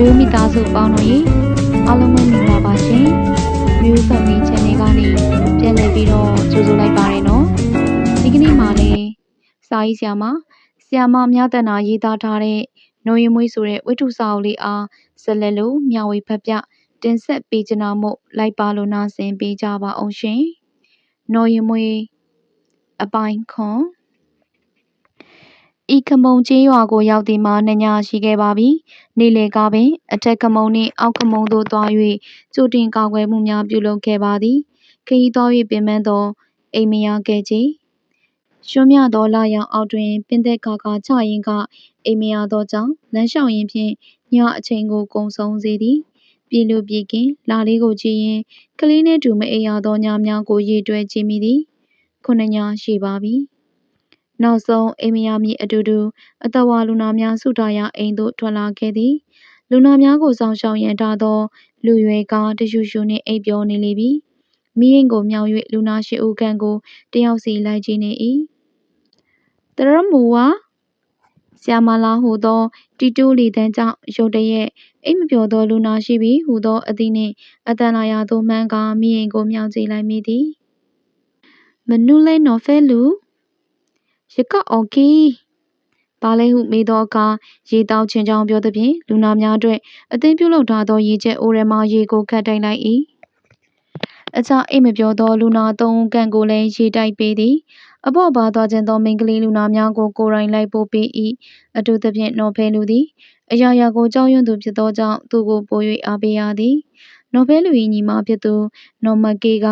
မျိုးမိသားစုပေါင်းတို့ရေအားလုံးပဲမင်္ဂလာပါရှင်မျိုးဖက်မီ channel ကနေပြန်လည်ပြီးတော့ကြိုဆိုလိုက်ပါရနော်ဒီကနေ့မှလည်းစာရေးဆရာမဆရာမမြတ်တနာရေးသားထားတဲ့နိုရင်မွေးဆိုတဲ့ဝိထုစာအုပ်လေးအားဆက်လက်လို့မျှဝေဖတ်ပြတင်ဆက်ပေးကြနာမို့လိုက်ပါလို့နားဆင်ပေးကြပါအောင်ရှင်နော်ရင်မွေအပိုင်းခွန် ဤခမုံကျေးရွာကိုရောက်သည်မှာနှစ်ညရှိခဲ့ပါပြီ။နေ့လယ်ကပင်အထက်ခမုံနှင့်အောက်ခမုံသို့သွား၍ကြိုတင်ကာကွယ်မှုများပြုလုပ်ခဲ့ပါသည်။ခရီးသွား၍ပင်ပန်းသောအိမ်မရခဲ့ချေ။ရွှံ့မြသောလရောင်အောက်တွင်ပင်သက်ကာကာချရင်းကအိမ်မရသောကြောင့်လမ်းလျှောက်ရင်းဖြင့်ညအချိန်ကိုကုန်ဆုံးစေသည်။ပြေလူပြေကင်းလာလေးကိုကြည့်ရင်းကလေးနှင့်တူမအိပ်ရသောညများကိုရေတွက်ကြည့်မိသည်။ခုနှစ်ညရှိပါပြီ။ နောက်ဆုံးအိမ်မယာမည်အတူတူအသက်ဝါလူနာများစုထားရာအိမ်သို့ထွက်လာခဲ့သည်။လူနာများကိုစောင့်ရှောက်ရန်ထားသော လူရွယ်ကားတရှူရှူနှင့်အိပ်ပျော်နေလေပြီ။မီးအိမ်ကိုမြောက်၍လူနာရှစ်ဦးခန့်ကိုတယောက်စီလိုက်ကြည့်နေ၏။တရမူဝါဆရာမလာဟုသောတီတိုးလီတန်းကြောင့်ရုတ်တရက်အိမ်မပျော်သောလူနာရှိပြီဟုသောအသည့်နှင့်အတန်လာရသို့မှန်းကာမီးအိမ်ကိုမြောက်ကြည့်လိုက်မိသည်။မနုလဲနော်ဖဲလူ ရကအော်ကီဘာလဲဟုမေးသောအခါရေတောက်ခြင်းကြောင့်ပြောသဖြင့်လူနာများအတွက်အသင်းပြုလုပ်ထားသောရေချက်အိုရမရေကိုခတ်တိုက်လိုက်၏အခြားအိမ်မပြောသောလူနာသုံးကန်ကိုလည်းရေတိုက်ပေးသည်အပေါ့ပါသွားခြင်းသောမိန်းကလေးလူနာများကိုကိုယ်တိုင်လိုက်ပို့ပေး၏အထူးသဖြင့်နော်ဖဲလူသည်အရာရာကိုကြောက်ရွံ့သူဖြစ်သောကြောင့်သူကိုပို၍အားပေးရသည် နော်ဘဲလူ၏ညီမဖြစ်သူ နော်မကေးက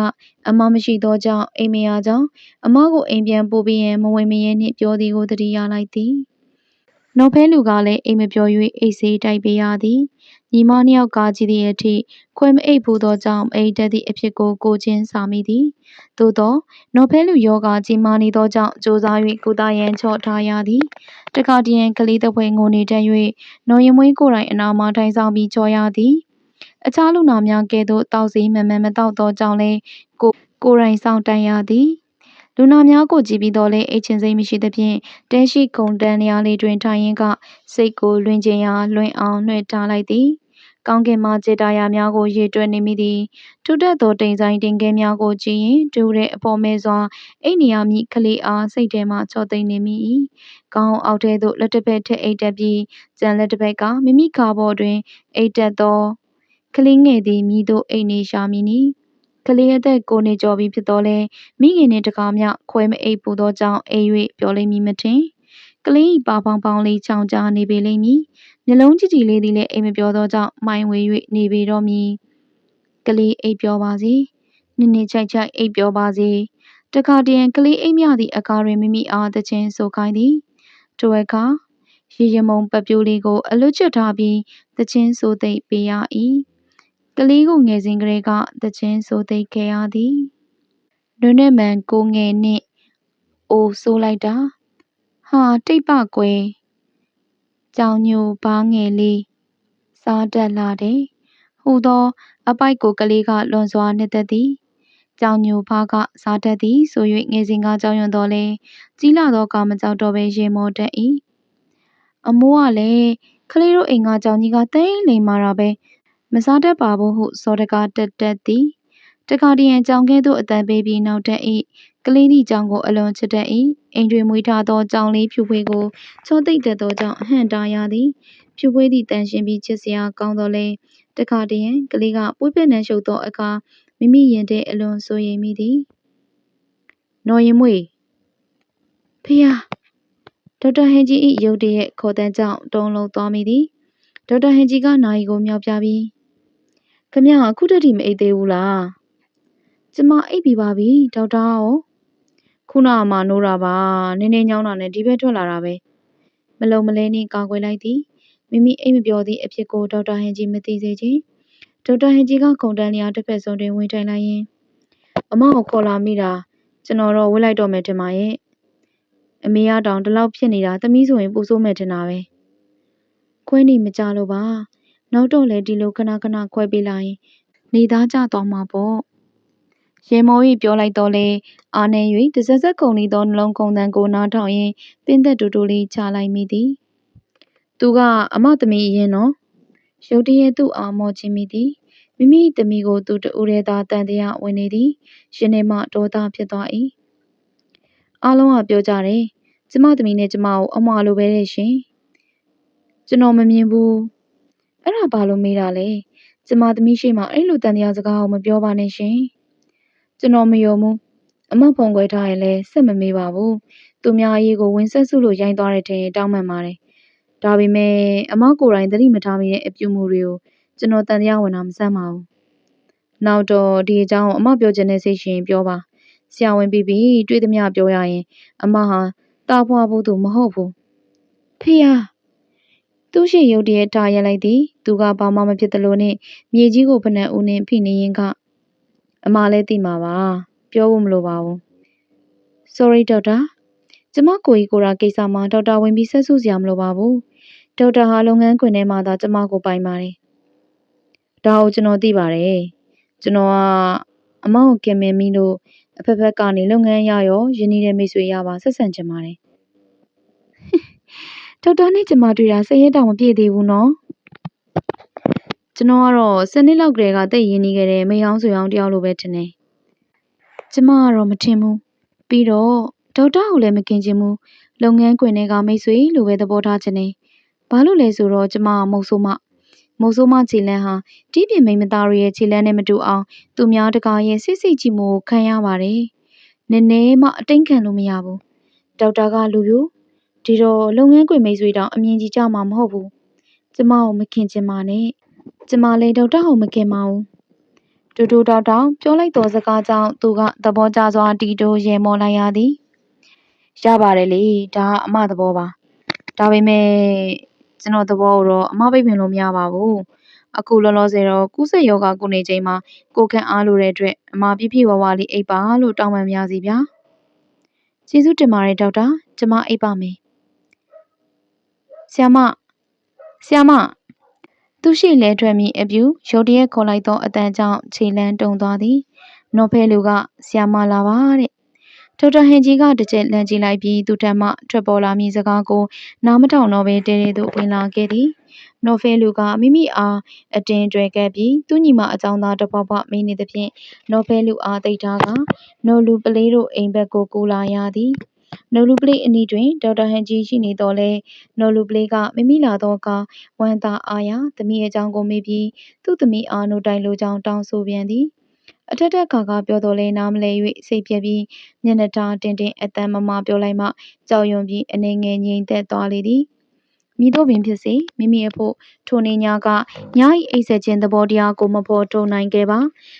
အမမရှိသောကြောင့် အိမ်မရကြောင်း အမကို အိမ်ပြန်ပို့ပြီးရန် မဝင်မရဲနှင့် ပြောသည်ကို သတိရလိုက်သည် နော်ဖဲလူကလည်း အိမ်မပြော၍အိတ်ဆေးတိုက်ပေးရသည် ညီမနှစ်ယောက်ကကြည့်သည့်အထိ ခွဲမအိပ်ဘူးသောကြောင့်အိတ်တက်သည့်အဖြစ်ကို ကိုချင်းစာမိသည် သို့သောနော်ဖဲလူယောဂကြီးမာနေသောကြောင့် ကြိုးစား၍ကုသရန် ချော့ထားရသည် တခါတရံ ကလေးတစ်ပွဲငိုနေတတ်၍နော်ရင်မွေးကိုယ်တိုင် အနာမှာ ထိုင်ဆောင်ပြီးကြော်ရသည် အခြားလူနာများကဲ့သို့တောက်စီမှန်မှန်မတောက်သောကြောင့်လည်း ကိုကိုယ်တိုင်ဆောင်တန်ရသည် လူနာများကို ကြည့်ပြီးတော့လဲအိတ်ချင်စိတ်မရှိသဖြင့် တဲရှိခုံတန်းနေရာလေးတွင် ထိုင်ရင်းက စိတ်ကိုလွင်ကျင်ရာလွင်အောင်နှွှဲထားလိုက်သည် ကောင်းကင်မှ ကြေတာယာများကို ရေတွက်နေမိသည်ထုတက်သော တိမ်ဆိုင်တင်ကဲများကိုကြည့်ရင်တူတဲ့အပေါ်မဲစွာ အိတ်နေရမိကလေးအား စိတ်ထဲမှ ချော့သိမ့်နေမိ၏ကောင်းအောက်ထဲသို့ လက်တစ်ဖက်ထက်အိတ်တက်ပြီးကြံလက်တစ်ဖက်က မိမိခါပေါ်တွင် အိတ်တက်သော ကလေးငယ်သည်မိတို့ အိတ်နေရှာမည်နီကလေးအသက် ကိုနေကျော်ပြီဖြစ်တော်လဲမိခင်နှင့်တကားမျှ ခွဲမအိပ်ပူသောကြောင့်အေး၍ပြောလိမ့်မည်မထင် ကလေး၏ပါပေါင်းပေါင်းလေး ချောင်ကြားနေပေလိမ့်မည် မျက်လုံးကြည့်ကြည့်လေးသည်လည်း အိမ်မပြောသောကြောင့် မှိုင်ဝေ၍နေပေတော့မည် ကလေး အိပ်ပြောပါစေနစ်နစ်ချိုက်ချိုက် အိပ်ပြောပါစေ တခါတရံ ကလေးအိမ်မြသည့်အခါတွင် မိမိအားသခြင်းဆိုခိုင်းသည် ထိုအခါ ရေရမုံပပြိုးလေးကို အလွတ်ချထားပြီးသခြင်းဆိုသိပ်ပေးရ၏ ကလေးကိုငယ်စဉ်ကလေးကသခြင်းဆိုသိပ်ခဲ့ရသည်နွနဲ့မှန်ကိုငယ်နှင့်အိုဆိုးလိုက်တာဟာတိတ်ပကွယ်ကြောင်ညိုဘားငယ်လေးစားတတ်လာတယ်ဟူသော အပိုက်ကိုကလေးကလွန်စွာနှစ်သက်သည်ကြောင်ညိုဖားကစားတတ်သည်ဆို၍ငယ်စဉ်ကကြောက်ရွံ့တော်လဲကြီးလာသောကမကြောက်တော့ပဲရေမောတတ်၏အမိုးကလည်းကလေးတို့အိမ်ကကြောင်ကြီးကတိတ်လိမ်မာတာပဲ မစားတတ်ပါဘူးဟုစောတကားတက်တက်သည်တခါတရံကြောင်ကဲ့သို့အတန်ပေးပြီးနောက်တက်၏ကလေးသည့်ကြောင်ကိုအလွန်ချစ်တတ်၏အိမ်တွင်မွေးထားသောကြောင်လေးဖြူဖွေးကိုချောသိပ်တတ်သောကြောင့်အဟန့်တားရသည်ဖြူဖွေးသည့်တန်ရှင်ပြီးချစ်စရာကောင်းတော်လဲတခါတရံကလေးကပွေးပြက်နှံရှုပ်သောအခါမိမိရင်ထဲအလွန်ဆိုရင်မိသည်နော်ရင်မွေဖေယားဒေါက်တာဟန်ကြီး၏ရုတ်တရက်ခေါ်တန်းကြောင့်တုံးလုံးသွားမိသည်ဒေါက်တာဟန်ကြီးကနိုင်ကိုမြောက်ပြပြီးခ မရအခုတည်းမအိတ်သေးဘူးလားကျမအိပ်ပြီးပါပြီဒေါက်တာရောခုနကမှနိုးတာပါနင်းနေညောင်းတာနဲ့ဒီဘက်ထွက်လာတာပဲမလုံမလဲနှင့်ကာကွယ်လိုက်သည်မိမိအိမ်မပြောသည့်အဖြစ်ကိုဒေါက်တာဟန်ကြီးမသိစေချင်ဒေါက်တာဟန်ကြီးကခုံတန်းလျာတစ်ဖက်စုံတွင်ဝင်ထိုင်လိုက်ရင်အမကိုခေါ်လာမိတာကျွန်တော်တော့ဝစ်လိုက်တော့မယ်ထင်ပါရဲ့အမေကတောင်ဒီလောက်ဖြစ်နေတာသမီးဆိုရင်ပူဆိုးမယ်ထင်တာပဲခွဲနေမကြလို့ပါ နောက်တော့လေဒီလို ခဏခဏ ခွဲပေးလိုက်ရင် နေသားကြသွားမှာပေါ့ရေမော၏ပြောလိုက်တော့လေအာနေ၍တစက်စက်ကုန်နေသော နှလုံးကုန်တန်ကို နားထောင်ရင်ပင်သက်တူတူလေး ချလိုက်မိသည် သူက အမသမီးရင်နော် ရုတ်တရက် သူ့အား မော့ချင်မိသည် မိမိသမီးကို သူတဦးတည်းသာတန်တရားဝင်နေသည်ရှင်နေမှ ဒေါသဖြစ်သွား၏အားလုံးက ပြောကြတယ် ကျမသမီးနဲ့ ကျမကို အမွာလိုပဲတဲ့ရှင် ကျွန်တော်မမြင်ဘူး အဲ့ဒါဘာလို့မေးတာလဲကျမသမီးရှိမှအဲ့လိုတန်တရားစကားကိုမပြောပါနဲ့ရှင်ကျွန်တော်မယုံဘူးအမဖုံခွဲထားရင်လည်းဆက်မမေးပါဘူးသူများအရေးကိုဝင်ဆက်စုလို့ရိုင်းသွားတဲ့ထင်တောင်းပန်ပါတယ်ဒါပေမဲ့အမကိုယ်တိုင်သတိမထားမိတဲ့အပြုမှုတွေကိုကျွန်တော်တန်တရားဝင်တာမဆန်းပါဘူးနောက်တော့ဒီအကြောင်းအမပြောချင်တဲ့စိတ်ရှင်ပြောပါဆရာဝန်ပြီးပြီတွေ့သမျှပြောရရင် အမဟာတာဖွာဘူးသူမဟုတ်ဘူးဖေယား သူ့ရှိရုတ်တရက်ထားရလိုက်သည်သူကဘာမှမဖြစ်သလိုနဲ့မြေကြီးကိုဖနှက်ဦးနှင့်ဖိနေရင်ကအမလည်းသိမှာပါပြောဖို့မလိုပါဘူး sorry ဒေါက်တာကျမကိုကြီးကိုရာကိစ္စမှာဒေါက်တာဝင်ပြီးဆက်စုစရာမလိုပါဘူးဒေါက်တာဟာလုပ်ငန်းခွင်ထဲမှာသာကျမကိုပိုင်ပါတယ်ဒါကိုကျွန်တော်သိပါတယ်ကျွန်တော်ကအမောင်ကင်မင်မီတို့အဖက်ဖက်ကနေလုပ်ငန်းရရောယင်းနေတဲ့မိတ်ဆွေရပါဆက်ဆံချင်ပါတယ် ဒေါက်တာနဲ့ကျမတွေ့တာစရဲတောင်မပြည့်သေးဘူးနော်ကျွန်တော်ကတော့စနစ်လောက်ကလေးကတိတ်ရင်းနေခဲ့တဲ့မိအောင်ဆွေအောင်တယောက်လိုပဲထင်တယ်ကျမကတော့မထင်ဘူးပြီးတော့ဒေါက်တာကိုလည်းမခင်ချင်ဘူးလုပ်ငန်းခွင်ထဲကမိတ်ဆွေလိုပဲသဘောထားချင်တယ်ဘာလို့လဲဆိုတော့ကျမကမုတ်ဆိုးမမုတ်ဆိုးမခြေလန်းဟာတီးပြင်မိန်မသားတို့ရဲ့ခြေလန်းနဲ့မတူအောင်သူများတကာရဲ့စိတ်စိတ်ကြည့်မှုကိုခံရပါတယ်နည်းနည်းမှအတိတ်ခံလို့မရဘူးဒေါက်တာကလူပြို ဒီတော့လုပ်ငန်းခွင်မိတ်ဆွေတောင်အမြင်ကြီးကြမှာမဟုတ်ဘူးကျမကိုမခင်ချင်ပါနဲ့ကျမလည်းဒေါက်တာကိုမခင်ပါဘူးတူတူတောက်တောက်ပြောလိုက်သောစကားကြောင့်သူကသဘောကျစွာတီတိုးရေမောလိုက်ရသည်ရပါတယ်လေဒါကအမသဘောပါဒါပေမဲ့ကျွန်တော်သဘောကိုတော့အမပိတ်ပင်လို့မရပါဘူးအခုလောလောဆယ်တော့ကုသယောဂကုနေချိန်မှာကိုခန့်အားလိုတဲ့အတွက်အမပြည့်ပြည့်ဝဝလေးအိပ်ပါလို့တောင်းပန်ပါစီဗျာကျေးဇူးတင်ပါတယ်ဒေါက်တာကျမအိပ်ပါမယ် ဆ iam မဆ iam မသူရှိလဲထွက်မိအပြူရုတ်တရက်ခေါ်လိုက်သောအတန်ကြောင့်ခြေလန်းတုံသွားသည်နော်ဖဲလူကဆ iam မလာပါတဲ့ဒေါက်တာဟန်ကြီးကတစ်ချက်လန့်ကြည့်လိုက်ပြီးသူ့ထံမှထွက်ပေါ်လာမည့်စကားကိုနားမထောင်တော့ဘဲတဲတဲသို့ဝင်လာခဲ့သည်နော်ဖဲလူကမိမိအားအတင်းကျွဲခဲ့ပြီးသူ့ညီမအကြောင်းသားတစ်ပွားပွားမေးနေသဖြင့်နော်ဖဲလူအားသိထားကနော်လူပလေးတို့အိမ်ဘက်ကိုကူလာရသည် နော်လူပလေးအနီးတွင် ဒေါက်တာဟန်ကြီးရှိနေတော့လဲနော်လူပလေးက မိမိလာသောအခါ ဝမ်းသာအားရ သမီးအကြောင်းကိုမေးပြီး သူ့သမီးအား နိုတိုင်လိုကြောင်း တောင်းဆိုပြန်သည် အထက်ထက်ခါခါပြောတော်လဲနားမလဲ၍စိတ်ပြက်ပြီး မျက်နှာထားတင်းတင်းအတန်မမပြောလိုက်မှ ကြောက်ရွံ့ပြီး အနေငယ်ငြိမ်သက်သွားလေသည်မိတို့ပင်ဖြစ်စေ မိမိအဖို့ ထိုနေညာကညာဤအိတ်ဆက်ခြင်းသဘောတရားကို မဖော်ထုတ်နိုင်ခဲ့ပါ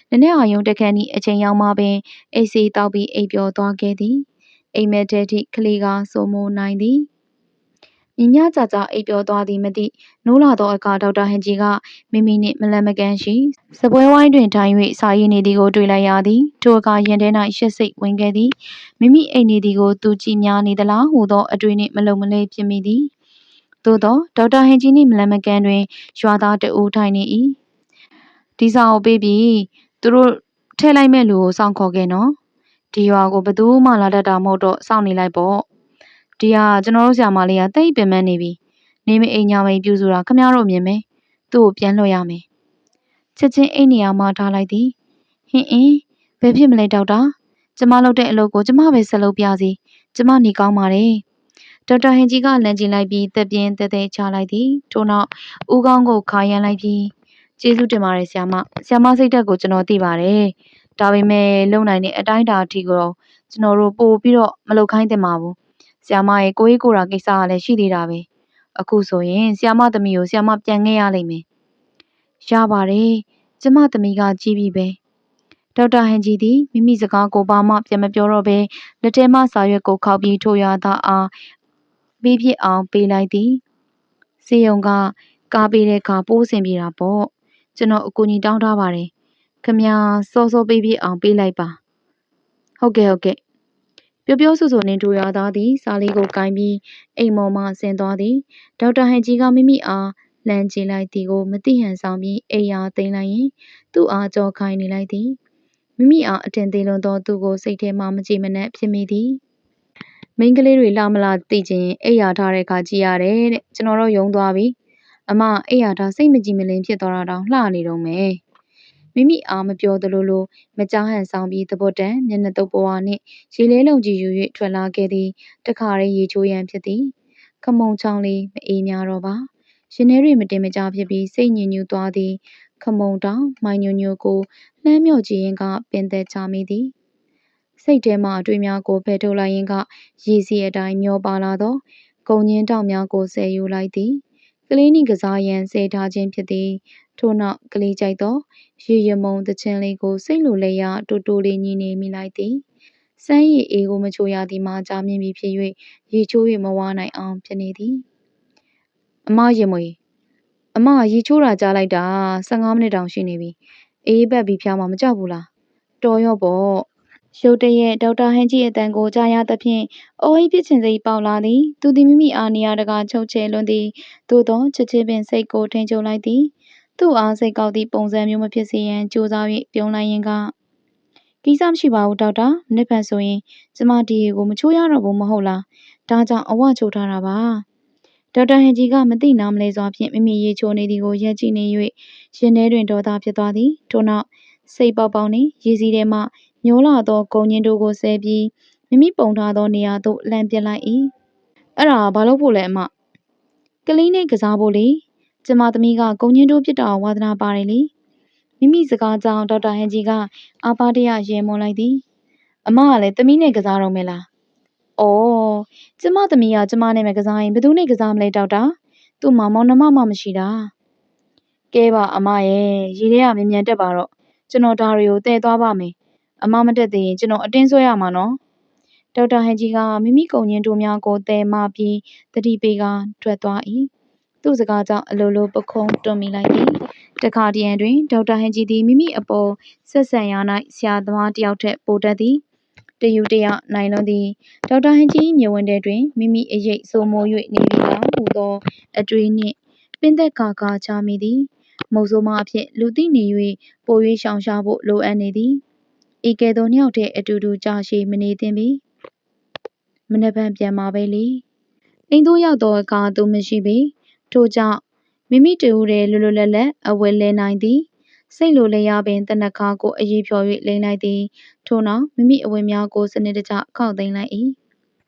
နည်းနည်းအာယုံတခန့်ဤအချိန်ရောက်မှပင် အိတ်စီတောက်ပြီး အိပ်ပျော်သွားခဲ့သည် အိမ်မက်တဲ့ထိကလေးကစိုးမိုးနိုင်သည်မြညကြကြအိပ်ပျော်သွားသည်မသိနိုးလာသောအခါဒေါက်တာဟန်ကြီးကမိမိနှင့်မလန်မကန်ရှိစပွဲဝိုင်းတွင်ထိုင်၍စာရေးနေသည်ကိုတွေ့လိုက်ရသည်ထိုအခါရင်ထဲ၌ရှက်စိတ်ဝင်ခဲ့သည်မိမိအိမ်နေသည်ကိုသူကြည့်များနေသလားဟူသောအတွေ့နှင့်မလုံမလဲဖြစ်မိသည်သို့သောဒေါက်တာဟန်ကြီးနှင့်မလန်မကန်တွင်ရွာသားတဦးထိုင်နေ၏ဒီစာကိုပေးပြီးသူတို့ထည့်လိုက်မဲ့လူကိုစောင့်ခေါ်ခဲ့နော် ဒီရွာကိုဘယ်သူမှလာတတ်တာမဟုတ်တော့စောင့်နေလိုက်ပေါ့ဒီဟာကျွန်တော်တို့ဆရာမလေးကတိတ်ပင်ပန်းနေပြီနေမအိမ်ညာမိန်ပြူဆိုတာခမရတို့မြင်မယ်သူ့ကိုပြန်လွှတ်ရမယ်ချက်ချင်းအိမ်နေရာမှာထားလိုက်သည်ဟင်းအင်းဘယ်ဖြစ်မလဲဒေါက်တာကျမလုပ်တဲ့အလုပ်ကိုကျမပဲဆက်လုပ်ပြစီကျမနေကောင်းပါတယ်ဒေါက်တာဟင်ကြီးကလမ်းကျင်လိုက်ပြီးတက်ပြင်းတက်တဲ့ချလိုက်သည်ထို့နောက်ဦးကောင်းကိုခါရမ်းလိုက်ပြီးကျေးဇူးတင်ပါတယ်ဆရာမဆရာမစိတ်သက်ကိုကျွန်တော်သိပါတယ် ဒါပေမဲ့လုံနိုင်တဲ့အတိုင်းအတာအထိကိုတော့ကျွန်တော်တို့ပို့ပြီးတော့မလုပ်ခိုင်းတင်ပါဘူးဆရာမရဲ့ကိုကြီးကိုရာကိစ္စကလည်းရှိသေးတာပဲအခုဆိုရင်ဆရာမသမီးကိုဆရာမပြန်ခဲ့ရလိမ့်မယ်ရပါတယ်ကျမသမီးကကြီးပြီပဲဒေါက်တာဟန်ဂျီသည်မိမိစကားကိုဘာမှပြန်မပြောတော့ဘဲလက်ထဲမှစာရွက်ကိုခောက်ပြီးထိုရသားအားပေးဖြစ်အောင်ပေးလိုက်သည်စေယုံကကားပေးတဲ့အခါပိုးစင်ပြေတာပေါ့ကျွန်တော်အကူကြီးတောင်းထားပါတယ် ခမစောစောပေးဖြစ်အောင်ပေးလိုက်ပါဟုတ်ကဲ့ဟုတ်ကဲ့ပျော်ပျော်ဆူဆူနှင့်ထိုရသားသည်စားလေးကိုကိုင်းပြီးအိမ်မော်မှဆင်းသွားသည်ဒေါက်တာဟန်ဂျီကမိမိအားလမ်းကြည့်လိုက်သည်ကိုမသိဟန်ဆောင်ပြီးအိယာသိမ်းလိုက်ရင်သူ့အားကြောခိုင်းနေလိုက်သည်မိမိအားအထင်သေးလွန်သောသူကိုစိတ်ထဲမှမကြည်မနှက်ဖြစ်မိသည်မိန်းကလေးတွေလာမလာသိချင်းအိယာထားတဲ့အခါကြည့်ရတယ်တဲ့ကျွန်တော်တော့ယုံသွားပြီအမအိပ်ရတာစိတ်မကြည်မလင်ဖြစ်သွားတာတောင်လှနေတော့မယ် မိမိအားမပြောသလိုလို မကြားဟန်ဆောင်ပြီးသဘောတန်မျက်နှာတုပ်ပွားနှင့် ရေလဲလုံးကြီးယူ၍ထွက်လာခဲ့သည် တခါရဲရေချိုးရန်ဖြစ်သည် ခမုံချောင်းလေးမအေးများတော့ပါ ရင်ထဲတွေမတင်မကြဖြစ်ပြီး စိတ်ညစ်ညူးသွားသည် ခမုံတောင် မိုင်ညိုညိုကို လှမ်းမြော့ကြည့်ရင်ကပင်သက်ချမိသည် စိတ်ထဲမှ အတွေ့များကို ဖယ်ထုတ်လိုက်ရင်ကရည်စီအတိုင်း မျောပါလာသောဂုံညင်းတောင်များကို ဆယ်ယူလိုက်သည် ကလေးနှင့်ကစားရန်စေထားခြင်းဖြစ်သည် ထို့နောက်ကလေးကြိုက်သော ရေရမုံသချင်းလေးကို စိတ်လိုလဲရတူတူလေးညီနေမိလိုက်သည်စမ်းရည်အေးကိုမချိုရသည်မှာကြာမြင့်ပြီဖြစ်၍ရေချိုး၍မဝါနိုင်အောင်ဖြစ်နေသည်အမရင်မွေအမရေချိုးတာကြားလိုက်တာ15မိနစ်တောင်ရှိနေပြီအေးဘက်ပြီးဖျားမှာမကြောက်ဘူးလားတော်ရော့ပေါ့ရုတ်တရက်ဒေါက်တာဟန်ကြီးအတန်ကိုကြားရသဖြင့်အော်ဟိပြစ်ချင်စိတ်ပေါက်လာသည်သူသည်မိမိအားနေရာတကာချုပ်ချယ်လွန်းသည်သို့သောချက်ချင်းပင်စိတ်ကိုထိန်ချုပ်လိုက်သည် သူ့အားစိတ်ကောက်သည့်ပုံစံမျိုးမဖြစ်စေရန်ကြိုးစား၍ပြုံးလိုက်ရင်ကကိစ္စမရှိပါဘူးဒေါက်တာနှစ်ဖက်ဆိုရင်ကျမဒီရေကိုမချိုးရတော့ဘူးမဟုတ်လားဒါကြောင့်အဝချိုးထားတာပါဒေါက်တာဟန်ကြီးကမသိနားမလဲစွာဖြင့်မိမိရေချိုးနေသည်ကိုရက်ကြည့်နေ၍ရင်ထဲတွင်ဒေါသဖြစ်သွားသည်ထို့နောက်စိတ်ပေါက်ပေါက်နှင့်ရေစီးထဲမှညှိုးလာသောဂုံညင်းတို့ကိုဆဲပြီးမိမိပုံထားသောနေရာသို့လှမ်းပစ်လိုက်၏အဲ့ဒါဘာလို့ဖို့လဲအမကလေးနဲ့ကစားဖို့လေ ကျမသမီးကဂုံညင်းတို့ပြစ်တာဝါသနာပါတယ်လေမိမိစကားကြောင့်ဒေါက်တာဟန်ကြီးကအာပါတရရဲမွန်လိုက်သည်အမကလည်းသမီးနဲ့ကစားတော့မယ်လား။အော်ကျမသမီးကကျမနဲ့မကစားရင်ဘယ်သူနဲ့ကစားမလဲဒေါက်တာ။သူ့မှာမောင်နှမမှမရှိတာ။ကဲပါအမရဲ့ရေထဲကမြန်မြန်တက်ပါတော့ကျွန်တော်ဒါတွေကိုတည်သွားပါမယ်။အမမတက်သေးရင်ကျွန်တော်အတင်းဆွဲရမှာနော်။ဒေါက်တာဟန်ကြီးကမိမိကုံညင်းတို့များကိုတည်မှပြီးတတိပေးကထွက်သွား၏။ သူ့စကားကြောင့် အလိုလိုပခုံးတွန်းမိလိုက်သည်။တခါတရံတွင် ဒေါက်တာဟန်ကြီးသည် မိမိအပေါ်ဆက်ဆံရာ၌ဆရာသမားတယောက်ထက် ပိုတတ်သည်။တယူတရ နိုင်လွန်းသည် ဒေါက်တာဟန်ကြီးမျက်ဝန်းထဲတွင် မိမိအရိပ်စိုးမိုး၍နေပြီလားဟူသော အတွေးနှင့် ပင်သက်ကာကာချမိသည်။မုတ်ဆိုးမအဖြစ် လူသိနေ၍ပို၍ရှောင်ရှားဖို့ လိုအပ်နေသည်။ဤကဲ့သို့ နှစ်ယောက်တည်း အတူတူ ကြာရှည်မနေသင့်ပေ။မနက်ဖြန်ပြန်မှာပဲလေ။အိမ်သို့ရောက်သောအခါ သူမရှိပေ။ ထို့ကြောင့် မိမိတဦးတည်း လွတ်လွတ်လပ်လပ် အဝတ်လဲနိုင်သည်။စိတ်လိုလျာပင်တနခါကို အရေးဖြော်၍လိမ့်လိုက်သည်။ထို့နောက် မိမိအဝတ်များကို စနစ်တကျ ခောက်သိမ်းလိုက်၏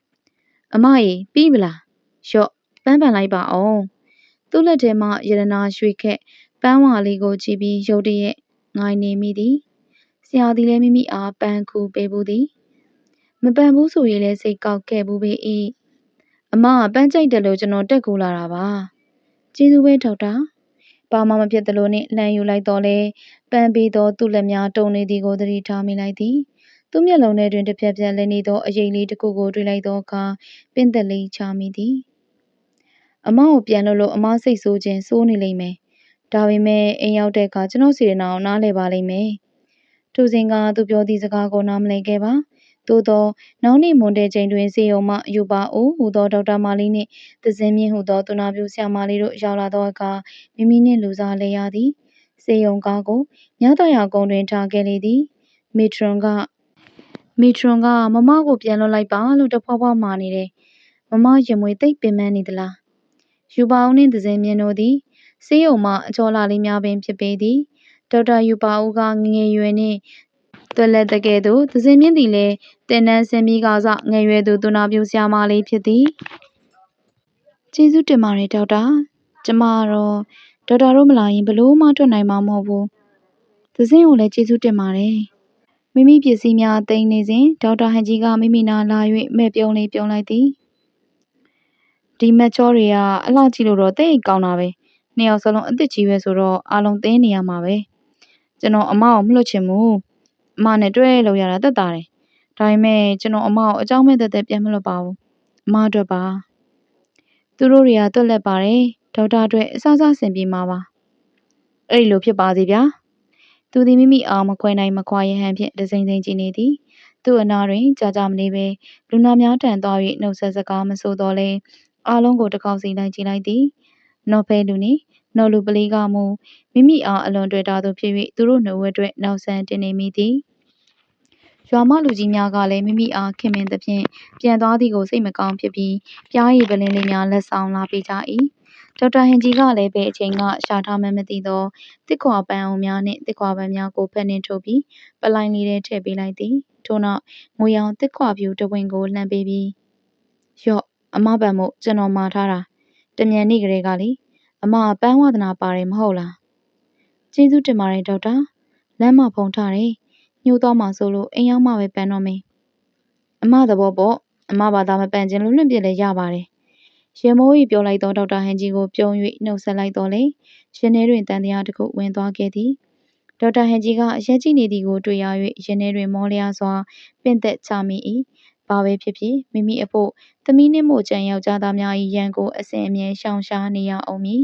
။အမရေ ပြီးမလား။ရော့ ပန်းပန်လိုက်ပါအောင်။သူ့လက်ထဲမှ ရတနာရွှေခက် ပန်းဝါလေးကို ကြည့်ပြီး ရုတ်တရက် ငိုင်းနေမိသည်။ဆရာသည်လည်း မိမိအား ပန်းခူပေးဘူးသည်။မပန်ဘူးဆိုရင်လည်း စိတ်ကောက်ခဲ့ဘူးပေ၏။အမကပန်းကြိုက်တယ်လို့ ကျွန်တော် တက်ကူလာတာပါ။ ကျေးဇူးပဲဒေါက်တာ။ဘာမှမဖြစ်သလိုနှင့်လှမ်းယူလိုက်တော့လဲပန်းပေးသောသူ့လက်များတုံနေသည်ကိုသတိထားမိလိုက်သည်။သူ့မျက်လုံးထဲတွင်တစ်ဖြက်ဖြက်လည်နေသောအရိပ်လေးတစ်ခုကိုတွေ့လိုက်သောအခါပင်သက်လေးချမိသည်။အမကိုပြန်လို့လို့အမစိတ်ဆိုးခြင်းစိုးနေလိမ့်မယ်။ဒါပေမဲ့အိမ်ရောက်တဲ့အခါကျွန်တော်စီရနာကိုနားလဲပါလိမ့်မယ်။ထိုစဉ်ကသူပြောသည့်စကားကိုနားမလည်ခဲ့ပါ။ သို့သောနောက်နေ့မွန်တဲ့ချိန်တွင်စေယုံမှယူပါဦးဟူသော ဒေါက်တာမာလီနှင့် သဇင်းမြင့်ဟူသော သူနာပြုဆရာမလေးတို့ ရောက်လာသောအခါ မိမိနှင့်လူစားလဲရသည်။စေယုံကားကို မြသရာကုန်းတွင် ထားခဲ့လေသည်။မီထရွန်ကမီထရွန်က မမကို ပြန်လွှတ်လိုက်ပါလို့ တဖွာဖွာမှာနေတယ်။မမရင်မွေ သိပ်ပင်ပန်းနေသလား။ယူပါဦးနှင့် သဇင်းမြင့်တို့သည် ဆေးရုံမှအချောလာလေးများပင် ဖြစ်ပေသည်။ဒေါက်တာယူပါဦးကငငယ်ရွယ်နှင့် သွက်လက်တကဲ့သို့သဇင်မြင့်သည်လည်းတင်နန်းဆင်းပြီးကစားငယ်ရွယ်သူသူနာပြုဆရာမလေးဖြစ်သည်ကျေးဇူးတင်ပါတယ်ဒေါက်တာကျမကတော့ဒေါက်တာတို့မလာရင်ဘလို့မှထွက်နိုင်မှာမဟုတ်ဘူးသဇင်ကိုလည်းကျေးဇူးတင်ပါတယ်မိမိပစ္စည်းများတင်နေစဉ်ဒေါက်တာဟန်ကြီးကမိမိနာလာ၍မဲ့ပြုံးလေးပြုံးလိုက်သည်ဒီမက်ချောတွေကအလှကြည့်လို့တော့တိတ်ကောင်းတာပဲနှစ်ယောက်စလုံးအစ်စ်ကြီးပဲဆိုတော့အားလုံးတင်းနေရမှာပဲကျွန်တော်အမအောင်မလွတ်ချင်ဘူး အမနဲ့တွဲလို့ရတာတက်တာတယ်ဒါပေမဲ့ကျွန်တော်အမကိုအကြောင်းမဲ့သက်သက်ပြန်မလွတ်ပါဘူးအမအတွက်ပါသူတို့တွေကတွက်လက်ပါတယ်ဒေါက်တာအတွက်အဆအဆဆင်ပြေမှာပါအဲ့လိုဖြစ်ပါစေဗျာသူသည်မိမိအားမခွဲနိုင်မခွာရဟန်ဖြင့်ဒစိမ့်သိမ့်ကြည့်နေသည်သူ့အနာတွင်ကြာကြာမနေပဲလူနာများထံသွား၍နှုတ်ဆက်စကားမဆိုတော့လဲအားလုံးကိုတစ်ခေါက်စီလိုက်ကြည့်လိုက်သည်နော်ဖဲလူနှင့်နော်လူပလေးကမူမိမိအားအလွန်တွေ့တာသူဖြစ်၍သူတို့နှစ်ဦးအတွက်နောက်ဆန်းတင်နေမိသည် ရွာမလူကြီးများကလည်း မိမိအားခင်မင်သဖြင့် ပြန်သွားသည်ကို စိတ်မကောင်းဖြစ်ပြီးပြားရည်ပလင်းလေးများ လက်ဆောင်လာပေးကြ၏ဒေါက်တာဟန်ကြီးကလည်း ဘယ်အချိန်က ရှာထားမှန်းမသိသော သစ်ခွာပန်းအုံများနှင့် သစ်ခွာပန်းများကို ဖက်နှင့်ထိုးပြီး ပလိုင်းလေးထဲ ထည့်ပေးလိုက်သည် ထို့နောက်ငွေရောင်သစ်ခွာဖြူတစ်ပွင့်ကို လှမ်းပေးပြီး ယော့ အမပန်မို့ ကျွန်တော်မှာထားတာ တမြန်နေ့ကလေးကလေ အမ ပန်းဝဒနာပါတယ် မဟုတ်လား ကျေးဇူးတင်ပါတယ် ဒေါက်တာ လမ်းမဖုံထားတယ် ညှိုးသွားမှဆိုလို့ အိမ်ရောက်မှပဲ ပန်းတော့မယ်အမသဘောပေါ့ အမဘာသာမပန်ခြင်းလို့ လွင့်ပြစ်လဲရပါတယ် ရင်မိုး၏ပြောလိုက်သော ဒေါက်တာဟန်ကြီးကို ပြုံး၍နှုတ်ဆက်လိုက်တော့လေရင်ထဲတွင်တန်တရားတစ်ခု ဝင်သွားခဲ့သည် ဒေါက်တာဟန်ကြီးက အရက်ကြည့်နေသည်ကို တွေ့ရ၍ရင်ထဲတွင် မောလျားစွာ ပင့်သက်ချမိ၏ဘာပဲဖြစ်ဖြစ် မိမိအဖို့ သမီးနှင့်မို့ကြံယောက်ျားသားများ၏ရန်ကို အစဉ်အမြဲ ရှောင်ရှားနေရအောင်မည်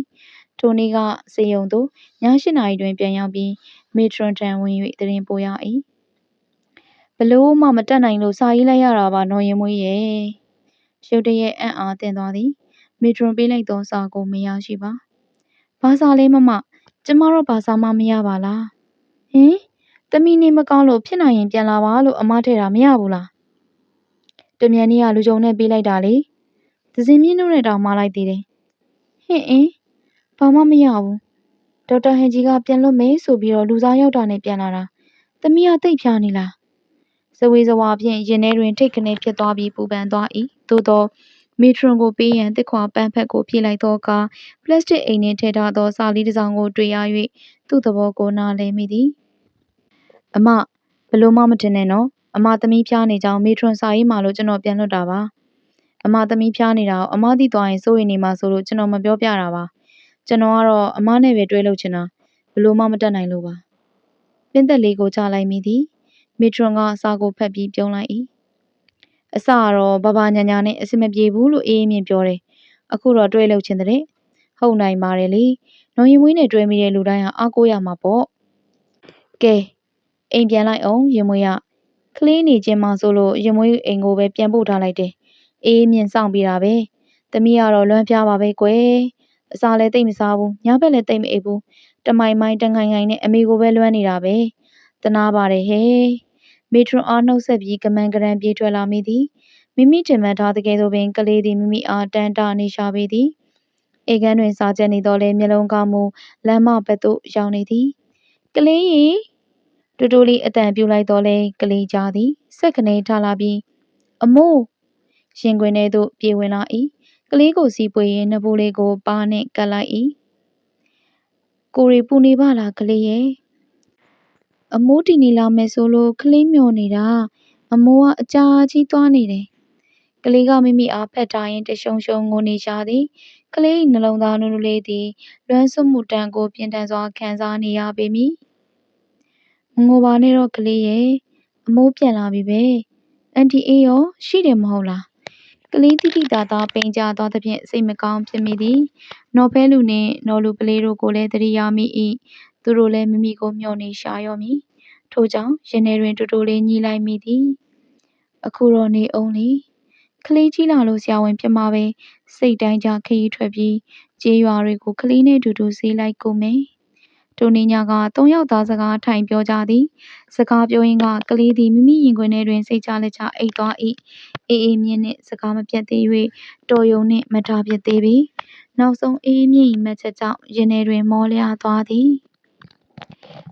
ထိုနေ့ကစေယုံသို့ ည ၈ နာရီတွင် ပြန်ရောက်ပြီး မေထရွန်ထံဝင်၍သတင်းပို့ရ၏ဘလို့မှ မတက်နိုင်လို့ စာရေးလိုက်ရတာပါနော်ရင်မွေးရဲ့ရုတ်တရက် အံ့အားသင့်သွားသည် မေထရွန်ပေးလိုက်သောစာကို မရရှိပါ ဘာစာလဲမမ ကျမတို့ဘာစာမှ မရပါလား ဟင်တမီနေမကောင်းလို့ ဖြစ်နိုင်ရင် ပြန်လာပါလို့ အမထဲတာ မရဘူးလားတမြန်နေ့ကလူကြုံနဲ့ပေးလိုက်တာလေသစင်မြင့်တို့နဲ့တောင်မလိုက်သေးတယ် ဟင်အင်း ဘာမှမရဘူးဒေါက်တာဟန်ကြီးကပြန်လွတ်မယ်ဆိုပြီးတော့လူစားရောက်တာနဲ့ပြန်လာတာ။သမီးကတိတ်ဖြာနေလား။ဇဝေဇဝါဖြင့်ရင်ထဲတွင်ထိတ်ခနဲဖြစ်သွားပြီးပူပန်သွား၏။သို့သောမီထရွန်ကိုပေးရန်တစ်ခွာပန်းဖက်ကိုပြေးလိုက်သောအခါပလတ်စတစ်အိမ်နှင့်ထည့်ထားသောစာလေးတစ်စောင်ကိုတွေ့ရ၍သူ့သဘောကိုနားလည်မိသည်။အမဘလို့မှမတင်နဲ့နော်။အမသမီးဖြားနေကြောင်းမီထရွန်စာရေးမှလို့ကျွန်တော်ပြန်လွတ်တာပါ။အမသမီးဖြားနေတာကိုအမသိသွားရင်စိုးရိမ်နေမှာဆိုလို့ကျွန်တော်မပြောပြတာပါ။ ကျွန်တော်ကတော့အမနဲ့ပဲတွဲလုပ်ချင်တာဘလို့မှမတတ်နိုင်လို့ပါပင်းသက်လေးကိုချလိုက်မိသည်မီထရွန်ကစာကိုဖတ်ပြီးပြုံးလိုက်၏အစကတော့ဘဘညာညာနဲ့အဆင်မပြေဘူးလို့အေးအေးမြင့်ပြောတယ်အခုတော့တွဲလုပ်ချင်တဲ့ဟုတ်နိုင်ပါတယ်လေနော်ရင်မွေးနဲ့တွဲမိတဲ့လူတိုင်းဟာအားကိုးရမှာပေါ့ကဲအိမ်ပြန်လိုက်အောင်ရင်မွေးကကလေးနေခြင်းမဆိုလို့ရင်မွေးအိမ်ကိုပဲပြန်ပို့ထားလိုက်တယ်အေးမြင့်စောင့်ပြီးတာပဲသမီးကတော့လွမ်းပြားပါပဲကွယ် အစာလည်းသိပ်မစားဘူးညဘက်လည်းသိပ်မအိပ်ဘူးတမိုင်မိုင်းတငိုင်ငိုင်နဲ့အမေကိုပဲလွမ်းနေတာပဲတနာပါတယ်ဟဲ့မေထရွန်အားနှုတ်ဆက်ပြီးကမန်ကရန်ပြေးထွက်လာမိသည်မိမိတင်မှတ်ထားတဲ့ကဲသို့ပင်ကလေးသည်မိမိအားတန်တာနေရှာပေသည်အေကန်းတွင်စားချက်နေတော့လဲမျက်လုံးကောင်းမှုလမ်းမဘက်သို့ရောက်နေသည်ကလေးရီတူတူလေးအတန်ပြူလိုက်တော့လဲကလေးကြားသည်စက်ကနေထလာပြီးအမိုးရှင်ခွင်ထဲသို့ပြေးဝင်လာ၏ ကလေးကိုစီပွေရင်းနဘိုးလေးကိုပါနှင့်ကပ်လိုက်၏ကိုရီပူနေပါလားကလေးရဲ့အမိုးတီနေလာမယ်ဆိုလို့ကလေးမျောနေတာအမိုးကအကြာကြီးသွားနေတယ်ကလေးကမိမိအားဖက်ထားရင်တရှုံရှုံငိုနေကြသည်ကလေး၏နှလုံးသားနုနုလေးသည်လွမ်းဆွမှုတန်ကိုပြင်းထန်စွာခံစားနေရပေမည်ငိုပါနဲ့တော့ကလေးရဲ့အမိုးပြန်လာပြီပဲအန်တီအေးရောရှိတယ်မဟုတ်လား ကလေးတိတိတသာ ပိန်ကြသွားသဖြင့် စိတ်မကောင်းဖြစ်မိသည် နော်ဖဲလူနှင့် နော်လူကလေးတို့ကိုလည်း သတိရမိ၏သူတို့လည်း မိမိကို မျှော်နေရှာရောမည် ထို့ကြောင့် ရင်ထဲတွင်တူတူလေးညီးလိုက်မိသည် အခုတော့ နေအောင်လေ ကလေးကြီးလာလို့ ဆရာဝန်ဖြစ်မှာပဲ စိတ်တိုင်းကြခရီးထွက်ပြီးကြေးရွာတွေကို ကလေးနဲ့တူတူ ဈေးလိုက်ကိုမယ် ထိုနေ့ညကသုံးယောက်သားစကားထိုင်ပြောကြသည် စကားပြောရင်းကကလေးသည်မိမိရင်ခွင်ထဲတွင် စိတ်ချလက်ချအိပ်သွား၏အေးအေးမြင့်နှင့်စကားမပြတ်သေး၍တော်ယုံနှင့်မထားဖြစ်သေးပေနောက်ဆုံးအေးအေးမြင့်၏မှတ်ချက်ကြောင့်ရင်ထဲတွင် မောလျားသွားသည်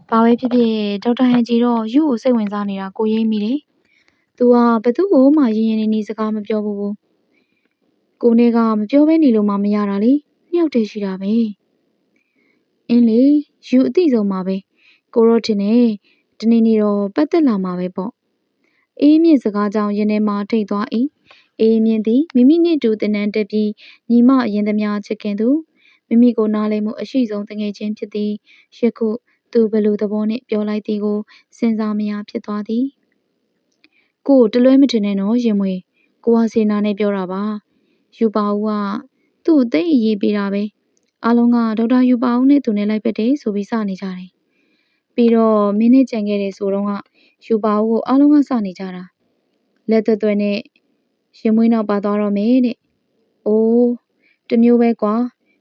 ဘာပဲဖြစ်ဖြစ်ဒေါက်တာဟန်ကြီးတော့ယူကိုစိတ်ဝင်စားနေတာကိုရိပ်မိတယ် သူကဘသူ့ကိုမှရင်းရင်းနေနေစကားမပြောဘူးကိုနဲ့ကမပြောဘဲနေလို့မှမရတာလေနှစ်ယောက်တည်းရှိတာပဲ အင်းလေယူအသိဆုံးပါပဲကိုရောထင်တယ်ဒီနေ့နေ့တော့ပတ်သက်လာမှာပဲပေါ့အေးမြင့်စကားကြောင့်ရင်ထဲမှာထိတ်သွား၏အေးမြင့်သည်မိမိနှင့်တူတင်နန်းတက်ပြီးညီမအရင်သမျှချစ်ခင်သူမိမိကိုနားလည်မှုအရှိဆုံးတငယ်ချင်းဖြစ်သည်ယခုသူဘယ်လိုသဘောနှင့်ပြောလိုက်သည်ကိုစဉ်းစားမရဖြစ်သွားသည်ကိုတလွဲမထင်နဲ့နော်ရင်မွေကိုဟာစေနာနဲ့ပြောတာပါယူပါဦးကသူ့အသိအရေးပေးတာပဲ အားလုံးကဒေါက်တာယူပါဦးနဲ့သူနဲ့လိုက်ပက်တယ်ဆိုပြီးစနေကြတယ်ပြီးတော့မင်းနဲ့ကြံခဲ့တယ်ဆိုတော့ကယူပါဦးကိုအားလုံးကစနေကြတာလက်သွဲ့သွဲ့နဲ့ရင်မွေးနောက်ပါသွားတော့မယ်တဲ့အိုးတမျိုးပဲကွာ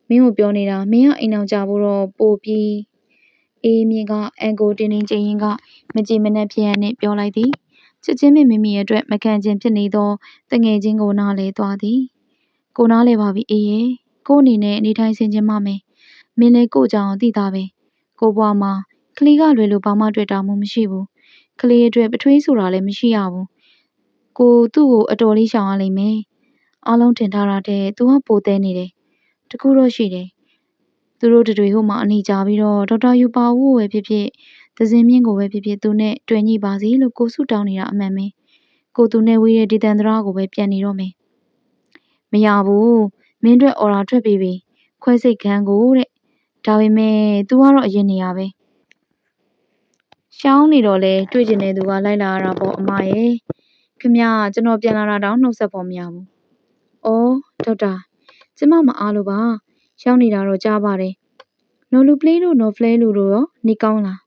မင်းကိုပြောနေတာမင်းကအိမ်အောင်ကြဖို့တော့ပို့ပြီးအေးမြင့်ကအန်ကိုတင်းတင်းချင်းရင်ကမကြည်မနှက်ဖြစ်ရနဲ့ပြောလိုက်သည်ချစ်ချင်းမမိမိရဲ့အတွက်မခံခြင်းဖြစ်နေသောတငယ်ချင်းကိုနားလေသွားသည်ကိုနားလေပါပြီအေးရဲ့ ကို့အနေနဲ့နေထိုင်ဆင်ခြင်ပါမယ်မင်းလည်းကို့ကြောင့်သိတာပဲကို့ဘွားမှာကလေးကလွယ်လို့ဘာမှတွေ့တာမှမရှိဘူးကလေးအတွက်ပထွေးဆိုတာလည်းမရှိရဘူးကိုသူ့ကိုအတော်လေးရှောင်ရလိမ့်မယ်အားလုံးထင်ထားတာတဲ့သူကပိုသေးနေတယ်တကူတော့ရှိတယ်သူတို့တွေဟိုမှာအနေကြပြီးတော့ဒေါက်တာယူပါဦးပဲဖြစ်ဖြစ်သဇင်မြင့်ကိုပဲဖြစ်ဖြစ်သူနဲ့တွေ့ညိပါစေလို့ကိုဆုတောင်းနေတာအမှန်ပဲကိုသူနဲ့ဝေးတဲ့ဒီတန်တရာကိုပဲပြန်နေတော့မယ်မရဘူး မင်းအတွက်အော်ရာထွက်ပြီးပြီခွဲစိတ်ခန်းကိုတဲ့ဒါပေမဲ့ तू ကတော့အရင်နေရပဲရှောင်းနေတော့လဲတွေ့ကျင်တဲ့သူကလိုက်လာရတာပေါ့အမရဲ့ခမကျွန်တော်ပြန်လာတာတောင်နှုတ်ဆက်ဖို့မရဘူး။အော်ဒေါက်တာကျမမအားလို့ပါရောက်နေတာတော့ကြားပါတယ်။နော်လူပလေးတို့နော်ဖလဲလူတို့ရောနေကောင်းလား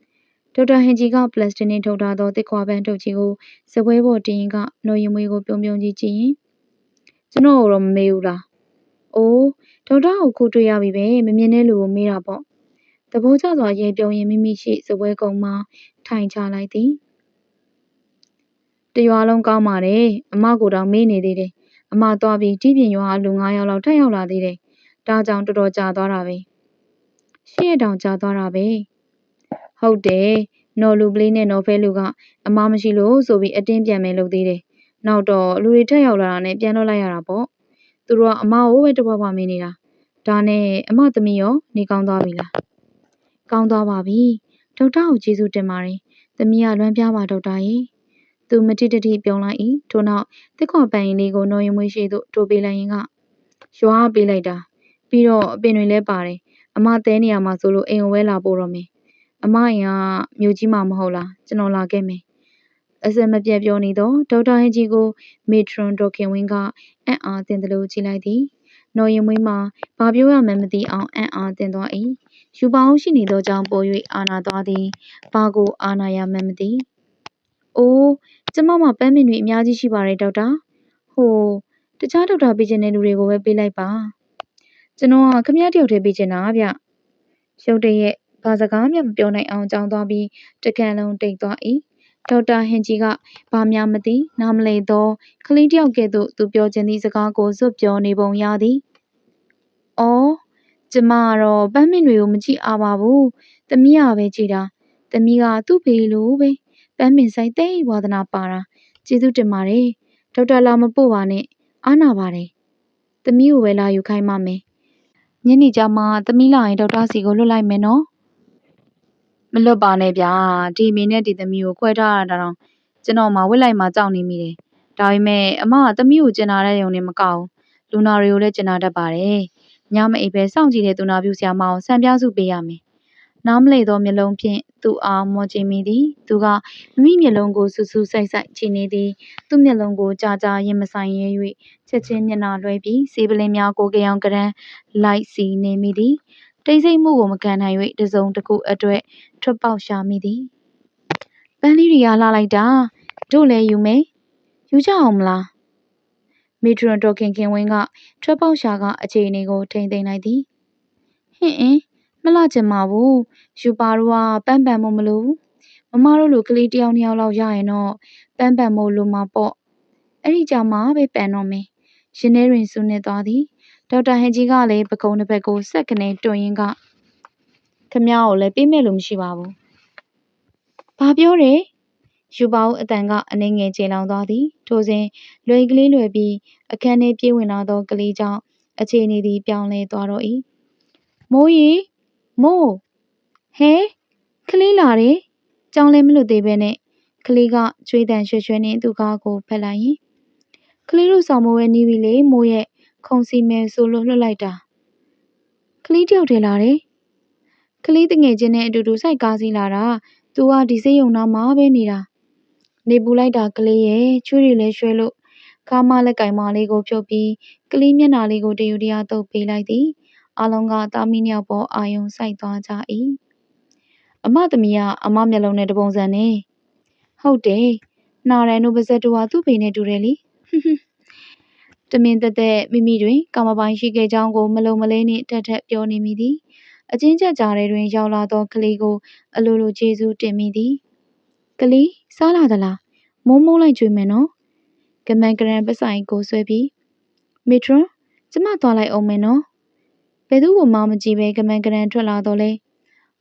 ။ဒေါက်တာဟင်ဂျီကပလတ်စတစ်နဲ့ထုတ်ထားသောတစ်ခွာပန်းထုတ်ကြီးကိုစပွဲပေါ်တင်ရင်ကနော်ရင်မွေးကိုပြုံပြုံကြီးကြည့်ရင်ကျွန်တော်တော့မမေးဘူးလား။ အိုး ဒေါက်တာကို ခုတွေ့ရပြီပဲ မမြင်တဲ့လူကို မေးတာပေါ့။သဘောကျစွာရေပြုံရင်မိမိရှိစပွဲကုံမှာ ထိုင်ချလိုက်သည်။တရွာလုံး ကောင်းပါတယ် အမကိုတောင် မေးနေသေးတယ်။အမသွားပြီးတီးပြင်ရွာလူ9ယောက်လောက် ထပ်ရောက်လာသေးတယ်။ဒါကြောင့် တော်တော်ကြာသွားတာပဲ။ရှေ့တောင် ကြာသွားတာပဲ။ဟုတ်တယ်။နော်လူပလေးနဲ့ နော်ဖဲလူက အမမရှိလို့ဆိုပြီး အတင်းပြန်မယ်လုပ်သေးတယ်။နောက်တော့ လူတွေထပ်ရောက်လာတာနဲ့ ပြန်လွှတ်လိုက်ရတာပေါ့။ သူတို့ကအမကိုပဲတပွားပွားမင်းနေတာ။ဒါနဲ့အမသမီးရောနေကောင်းသွားပြီလား။ကောင်းသွားပါပြီ။ဒေါက်တာကိုကျေးဇူးတင်ပါတယ်။သမီးကလွမ်းပြပါဒေါက်တာရေ။သူမတိတတိပြုံးလိုက်၏ထို့နောက်တစ်ခွပန်ရင်လေးကိုနော်ရင်မွေးရှိသို့တိုးပေးလိုက်ရင်ကရွာပေးလိုက်တာပြီးတော့အပင်တွေလည်းပါတယ်အမတဲနေရမှာဆိုလို့အိမ်ကိုဝဲလာပို့တော့မယ်အမအိမ်ကမြို့ကြီးမှာမဟုတ်လားကျွန်တော်လာခဲ့မယ် အစမပြတ်ပြောနေတော့ဒေါက်တာဟင်ဂျီကိုမေထရွန်ဒေါခင်ဝင်းကအံ့အားသင်တယ်လို့ကြည့်လိုက်သည်နော်ရင်မွေးမှာဘာပြောရမှန်းမသိအောင်အံ့အားသင်သွား၏ယူပါအောင်ရှိနေသောကြောင့်ပို၍အာနာသွားသည်ဘာကိုအာနာရမှန်းမသိအိုးကျမမှာပန်းမင်တွေအများကြီးရှိပါတယ်ဒေါက်တာဟိုတခြားဒေါက်တာပေးချင်တဲ့လူတွေကိုပဲပေးလိုက်ပါကျွန်တော်ကခမရတယောက်တည်းပေးချင်တာဗျရုတ်တရက်ဘာစကားမှမပြောနိုင်အောင်ကြောင်းသွားပြီးတကန်လုံးတိတ်သွား၏ ဒေါက်တာဟင်ဂျီကဘာများမသိ နားမလည်သော ကလေးတယောက်ကဲ့သို့ သူပြောခြင်းသည့်စကားကို ဇွတ်ပြောနေပုံရသည်။အော် ကျမကတော့ ပန်းမင်တွေကို မကြည့်အားပါဘူး။သမီးကပဲ ကြည့်တာ။သမီးက သူ့ဖေလို့ပဲ ပန်းမင်ဆိုင် သိဝါသနာပါတာ ကျေးဇူးတင်ပါတယ်။ဒေါက်တာလာမပို့ပါနဲ့ အားနာပါတယ်။သမီးကိုပဲ လာယူခိုင်းပါမယ်။ညနေကျမှ သမီးလာရင် ဒေါက်တာစီကို လွတ်လိုက်မယ်နော်။ မလွတ်ပါနဲ့ဗျာ ဒီအမေနဲ့ဒီသမီးကို ခွဲထားရတာတောင် ကျွန်တော်မှဝစ်လိုက်မှကြောက်နေမိတယ်။ဒါပေမဲ့ အမက သမီးကိုကျင်နာတဲ့ယုံနဲ့မကောက်ဘူး။လူနာတွေကိုလည်းကျင်နာတတ်ပါတယ်။ညမအိပ်ပဲစောင့်ကြည့်တဲ့ သူနာပြုဆရာမအောင်ဆံပြားစုပေးရမယ်။နားမလည်သောမျက်လုံးဖြင့် သူ့အား မောကြည့်မိသည်။သူက မိမိမျက်လုံးကို စူးစူးဆိုက်ဆိုက် ကြည့်နေသည်။သူ့မျက်လုံးကို ကြာကြာရင်မဆိုင်ရဲ၍ချက်ချင်းမျက်နှာလွှဲပြီး ဆေးပလင်းများကိုကြောင်ကရန်လိုက်စီနေမိသည်။ တိတ်ဆိတ်မှုကိုမခံနိုင်၍တစုံတစ်ခုအတွက်ထွက်ပေါက်ရှာမိသည်။ပန်းလေးတွေကလှလိုက်တာတို့လည်းယူမယ်။ယူကြအောင်မလား။မီထရွန်တော်ခင်ခင်ဝင်းကထွက်ပေါက်ရှာကအခြေအနေကိုထိမ့်သိမ့်လိုက်သည်။ဟင့်အင်းမလှချင်ပါဘူး။ယူပါတို့ကပန်းပန်မို့မလို့မမတို့လိုကလေးတယောက်နှစ်ယောက်လောက်ရရင်တော့ပန်းပန်မို့လိုမှာပေါ့။အဲ့ဒီကြမှာပဲပန်တော့မယ်။ရင်ထဲတွင်ဆူနစ်သွားသည်။ ဒေါက်တာဟင်ဂျီကလည်းပကုံးတစ်ဘက်ကိုဆက်ကနေတွန်းရင်းကခမ ्या ကိုလည်းပေးမဲ့လို့မရှိပါဘူး။ဘာပြောတယ်။ယူပါဦးအတန်ကအနှိမ့်ငယ်ကျေလောင်သွားသည်။ထိုစဉ်လွယ်ကလေးလွယ်ပြီးအခန်းထဲပြေးဝင်လာသောကလေးကြောင့်အခြေအနေသည်ပြောင်းလဲသွားတော့၏။မိုးရီမိုးဟဲကလေးလာတယ်။ကြောင်းလည်းမလွတ်သေးပဲနဲ့ကလေးကကျွေးတန်ရွှဲရွှဲနဲ့သူ့ကားကိုဖက်လိုက်ရင်ကလေးတို့ဆောင်မဝဲနီးပြီလေမိုးရဲ့ ခုံစီမယ်ဆိုလို့လွှတ်လိုက်တာကလေးတယောက်တည်းလာတယ်ကလေးတငယ်ချင်းနဲ့အတူတူစိုက်ကားစီးလာတာသူကဒီစိတ်ယုံနာမှာပဲနေတာနေပူလိုက်တာကလေးရဲ့ချွေးတွေလည်းရွှဲလို့ကားမလက်ကင်မလေးကိုဖြုတ်ပြီးကလေးမျက်နှာလေးကိုတယူတရာတုပ်ပေးလိုက်သည်အလုံးကတာမီနှစ်ယောက်ပေါ်အာယုံစိုက်သွားကြ၏အမသမီးကအမမျက်လုံးနဲ့တပုံစံနဲ့ဟုတ်တယ်နာရန်တို့ပါဇက်တို့ဟာသူ့ဖေနဲ့တူတယ်လေ တမင်သက်သက်မိမိတွင် ကာမပိုင်ရှိခဲ့ကြောင်းကို မလုံမလဲနှင့်ထက်ထက်ပြောနေမိသည်အချင်းချက်ကြားထဲတွင် ရောက်လာသောကလေးကို အလိုလိုကျေးဇူးတင်မိသည်ကလေးစားလာသလားမိုးမိုးလိုက်ကြွေးမယ်နော်ကမန်ကရန်ပဆိုင်ကိုဆွဲပြီးမီထရွန်ကျမသွားလိုက်အောင်မယ်နော်ဘယ်သူ့ကိုမှမကြည့်ပဲကမန်ကရန်ထွက်လာတော့လဲ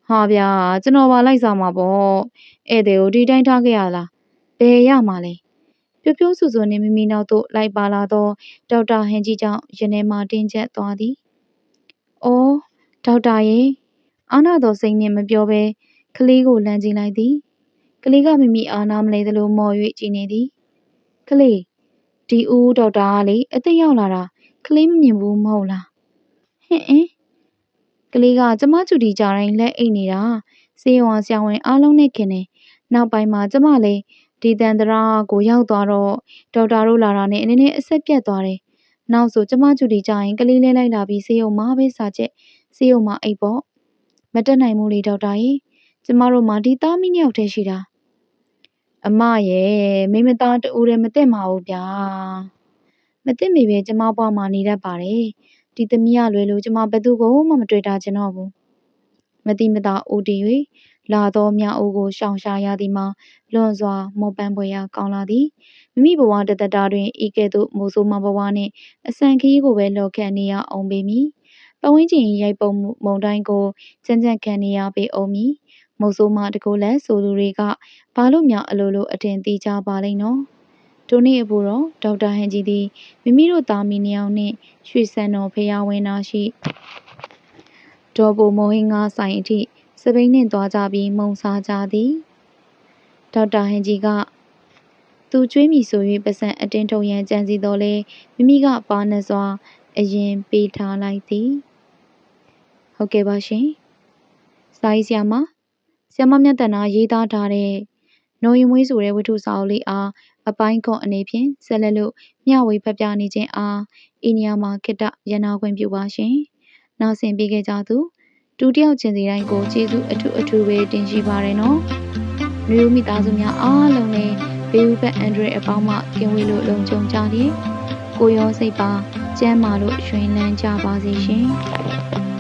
ဟာဗျာကျွန်တော်ပါလိုက်စားမှာပေါ့ဧည့်သည်ကိုဒီတိုင်းထားခဲ့ရလားဘယ်ရမှာလဲ ပြပြိုးဆူဆူနဲ့မိမိနောက်သို့လိုက်ပါလာသောဒေါက်တာဟန်ကြီးကြောင့်ရင်ထဲမှတင်းကျပ်သွားသည်။အော်ဒေါက်တာရေအာနာတော်စိတ်နှင့်မပြောဘဲကလေးကိုလမ်းကြည့်လိုက်သည်။ကလေးကမိမိအာနာမလဲသလိုမော်၍ကြည့်နေသည်။ကလေးဒီဦးဒေါက်တာကလေအသက်ရောက်လာတာကလေးမမြင်ဘူးမဟုတ်လား။ဟင်အင်းကလေးကကျမကျူတီကြတိုင်းလက်အိတ်နေတာစေးရုံဆရာဝန်အားလုံးနဲ့ခင်တယ်။နောက်ပိုင်းမှာကျမလည်းဒီတန်တရာကိုရောက်သွားတော့ဒေါက်တာတို့လာတာနဲ့အနေနဲ့အဆက်ပြတ်သွားတယ်။နောက်ဆိုကျမကျူတီကြရင်ကလေးလေးလိုက်လာပြီးစေးရုံမှာပဲစာချက်စေးရုံမှာအိတ်ပေါ့။မတက်နိုင်ဘူးလေဒေါက်တာရေ။ကျမတို့မှဒီသားမီးနှစ်ယောက်တည်းရှိတာ။အမရဲ့မိမသားတူတယ်မသိမှာဘူးဗျာ။မသိမိပဲကျမဘွားမှာနေတတ်ပါတယ်။ဒီသမီးကလွယ်လို့ကျမဘသူကိုမှမတွေ့တာကျင်တော့ဘူး။မတိမတာအိုတီ၍ လာသောမြအိုးကိုရှောင်ရှားရသည်မှာလွန်စွာမောပန်းပွဲရာကောင်းလာသည်မိမိဘဝတသက်တာတွင်ဤကဲ့သို့မိုးဆိုးမဘဝနှင့်အဆန်ခရီးကိုပဲလော်ခတ်နေရအောင်ပေမည်ပဝင်းကျင်ရိုက်ပုံမုံတိုင်းကိုကြမ်းကြမ်းခံနေရပေအောင်မည်မိုးဆိုးမတကိုယ်လည်းဆိုလူတွေကဘာလို့များအလိုလိုအထင်သေးကြပါလိမ့်နော်ထိုနေ့အဖို့တော့ဒေါက်တာဟန်ကြီးသည်မိမိတို့သားမီးနှစ်ယောက်နှင့်ရွှေစံတော်ဖျားဝင်းနာရှိဒေါ်ဘိုမုံဟင်းငါဆိုင်အထိ စပိန်နှင့်သွားကြပြီးမုံစားကြသည်ဒေါက်တာဟန်ကြီးကသူကျွေးမိဆို၍ပစံအတင်းထုတ်ရန်ကြံစီတော်လဲမိမိကပါနစွာအရင်ပေးထားလိုက်သည်ဟုတ်ကဲ့ပါရှင်စာရေးဆရာမဆရာမမြတ်တနာရေးသားထားတဲ့နိုရင်မွေးဆိုတဲ့ဝတ္ထုစာအုပ်လေးအားအပိုင်းခွန်အနေဖြင့်ဆက်လက်လို့မျှဝေဖတ်ပြနေခြင်းအားဤနေရာမှာခိတ္တရနာခွင့်ပြုပါရှင်နောက်ဆင်ပေးခဲ့ကြသူ ဒုတိယကျင်စီတိုင်းကိုကျေးဇူးအထူးအထူးပဲတင်ရှိပါရနော်။မျိုးမိသားစုများအားလုံးလည်းဘေးဥပတ်အန်ဒရစ်အပေါင်းမှကင်ဝေးလို့လုံခြုံကြသည်။ကိုရောစိတ်ပါကျမ်းမာလို့ရွှင်လန်းကြပါစေရှင်။